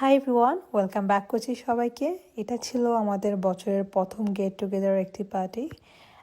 Hi everyone welcome back করছি সবাইকে। এটা ছিল আমাদের বছরের প্রথম গেট টুগেদার একটি পার্টি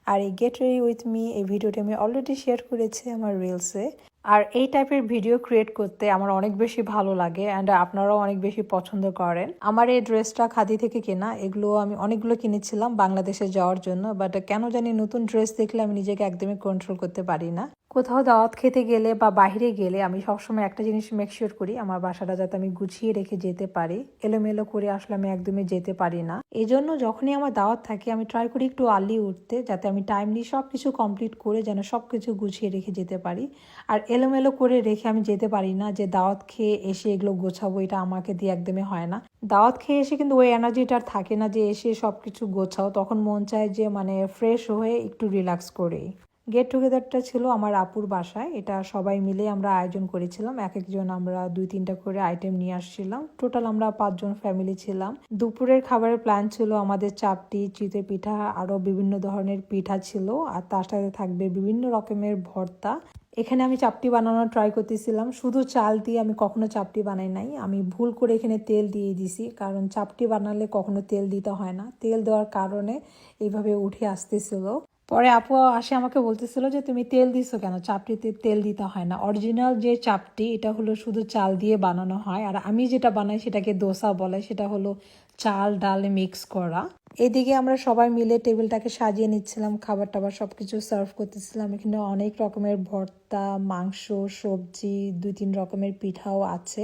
আর এই গেট রেডি উইথ মি এই ভিডিওটি আমি অলরেডি শেয়ার করেছি আমার রিলসে আর এই টাইপের ভিডিও ক্রিয়েট করতে আমার অনেক বেশি ভালো লাগে অ্যান্ড আপনারাও অনেক বেশি পছন্দ করেন। আমার এই ড্রেসটা খাদি থেকে কেনা এগুলো আমি অনেকগুলো কিনেছিলাম বাংলাদেশে যাওয়ার জন্য বাট কেন জানি নতুন ড্রেস দেখলে আমি নিজেকে একদমই কন্ট্রোল করতে পারি না। কোথাও দাওয়াত খেতে গেলে বা বাইরে গেলে আমি সবসময় একটা জিনিস মেকশিওর করি, আমার বাসাটা যাতে আমি গুছিয়ে রেখে যেতে পারি। এলোমেলো করে আসলে আমি একদমই যেতে পারি না। এই জন্য যখনই আমার দাওয়াত থাকে, আমি ট্রাই করি একটু আর্লি উঠতে, যাতে আমি টাইমলি সব কিছু কমপ্লিট করে যেন সব কিছু গুছিয়ে রেখে যেতে পারি। আর এলোমেলো করে রেখে আমি যেতে পারি না যে দাওয়াত খেয়ে এসে এগুলো গোছাবো, এটা আমাকে দিয়ে একদমই হয় না। দাওয়াত খেয়ে এসে কিন্তু ওই এনার্জিটা আর থাকে না যে এসে সব কিছু গোছাও, তখন মন চায় যে মানে ফ্রেশ হয়ে একটু রিল্যাক্স করে। গেট টুগেদারটা ছিল আমার আপুর বাসায়। এটা সবাই মিলে আমরা আয়োজন করেছিলাম। এক একজন আমরা দুই তিনটা করে আইটেম নিয়ে আসছিলাম। টোটাল আমরা পাঁচজন ফ্যামিলি ছিলাম। দুপুরের খাবারের প্ল্যান ছিল আমাদের চাপটি চিতে পিঠা আরও বিভিন্ন ধরনের পিঠা ছিল। আর তার সাথে থাকবে বিভিন্ন রকমের ভর্তা। এখানে আমি চাপটি বানানোর ট্রাই করতেছিলাম। শুধু চাল দিয়ে আমি কখনো চাপটি বানাই নাই। আমি ভুল করে এখানে তেল দিয়ে দিছি। কারণ চাপটি বানালে কখনো তেল দিতে হয় না। তেল দেওয়ার কারণে এইভাবে উঠে আসতেছিল। পরে আপু আসে আমাকে বলতেছিল যে, তুমি তেল দিছো কেন? চাপটিতে তেল দিতে হয় না। অরিজিনাল যে চাপটি, এটা হলো শুধু চাল দিয়ে বানানো হয়। আর আমি যেটা বানাই সেটাকে দোসা বলে, সেটা হলো চাল ডাল মিক্স করা। এদিকে আমরা সবাই মিলে টেবিলটাকে সাজিয়ে নিচ্ছিলাম খাবার টাবার সব কিছু সার্ভ করতেছিলাম। এখানে অনেক রকমের ভর্তা, মাংস, সবজি দুই তিন রকমের পিঠাও আছে।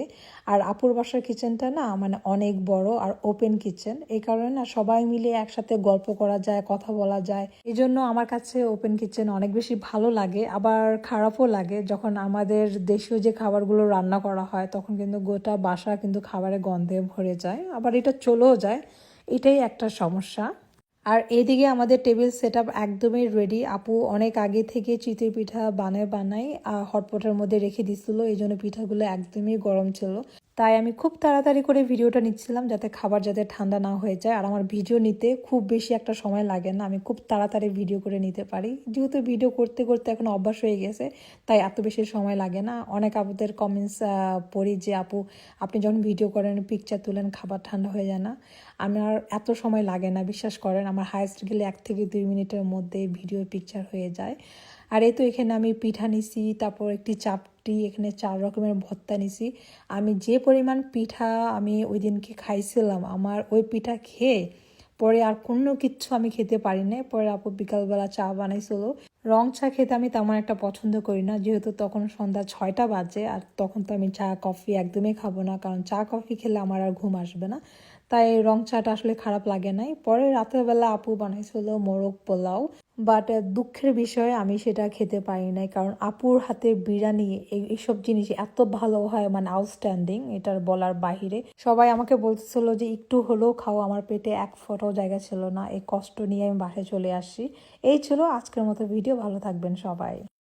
আর আপুর বাসার কিচেনটা না মানে অনেক বড় আর ওপেন কিচেন। এই কারণে না সবাই মিলে একসাথে গল্প করা যায়, কথা বলা যায়। এই জন্য আমার কাছে ওপেন কিচেন অনেক বেশি ভালো লাগে, আবার খারাপও লাগে। যখন আমাদের দেশীয় যে খাবারগুলো রান্না করা হয়, তখন কিন্তু গোটা বাসা কিন্তু খাবারের গন্ধে ভরে যায়, আবার এটা চলেও যায়। এটাই একটা সমস্যা। আর এইদিকে আমাদের টেবিল সেট একদমই রেডি আপু অনেক আগে থেকে চিতই পিঠা বানায় বানাই হটপটের মধ্যে রেখে দিচ্ছিল এই জন্য পিঠাগুলো একদমই গরম ছিল। তাই আমি খুব তাড়াতাড়ি করে ভিডিওটা নিচ্ছিলাম যাতে খাবার যাতে ঠান্ডা না হয়ে যায়। আর আমার ভিডিও নিতে খুব বেশি একটা সময় লাগে না, আমি খুব তাড়াতাড়ি ভিডিও করে নিতে পারি। যেহেতু ভিডিও করতে করতে এখন অভ্যাস হয়ে গেছে, তাই এত বেশি সময় লাগে না। অনেক আপুদের কমেন্টস পড়ি যে, আপু, আপনি যখন ভিডিও করেন পিকচার তুলেন, খাবার ঠান্ডা হয়ে যায় না। আমার এত সময় লাগে না, বিশ্বাস করেন, আমার হায়েস্ট গেলে এক থেকে দুই মিনিটের মধ্যে ভিডিও পিকচার হয়ে যায়। আর এই তো এখানে আমি পিঠা নিছি, তারপর একটি চাপটি, এখানে চার রকমের ভর্তা নিছি। আমি যে পরিমাণ পিঠা আমি ওই দিনকে খাইছিলাম, আমার ওই পিঠা খেয়ে পরে আর কোনো কিচ্ছু আমি খেতে পারি না পরে আপু বিকালবেলা চা বানাইছিল। রং চা খেতে আমি তেমন একটা পছন্দ করি না, যেহেতু তখন সন্ধ্যা ছয়টা বাজে আর তখন তো আমি চা, কফি একদমই খাব না, কারণ চা, কফি খেলে আমার আর ঘুম আসবে না। তাই রং চাটা আসলে খারাপ লাগে নাই। পরে রাতের বেলা আপু বানাইছিল মোরগ পোলাও। বাট দুঃখের বিষয়ে, আমি সেটা খেতে পারি নাই। কারণ আপুর হাতে বিরিয়ানি এইসব জিনিস এত ভালো হয় মানে আউটস্ট্যান্ডিং এটার বলার বাহিরে। সবাই আমাকে বলছিল যে, একটু হলেও খাও, আমার পেটে এক ফোটাও জায়গা ছিল না, এই কষ্ট নিয়ে আমি বাসায় চলে আসি এই ছিল আজকের মতো ভিডিও, ভালো থাকবেন সবাই।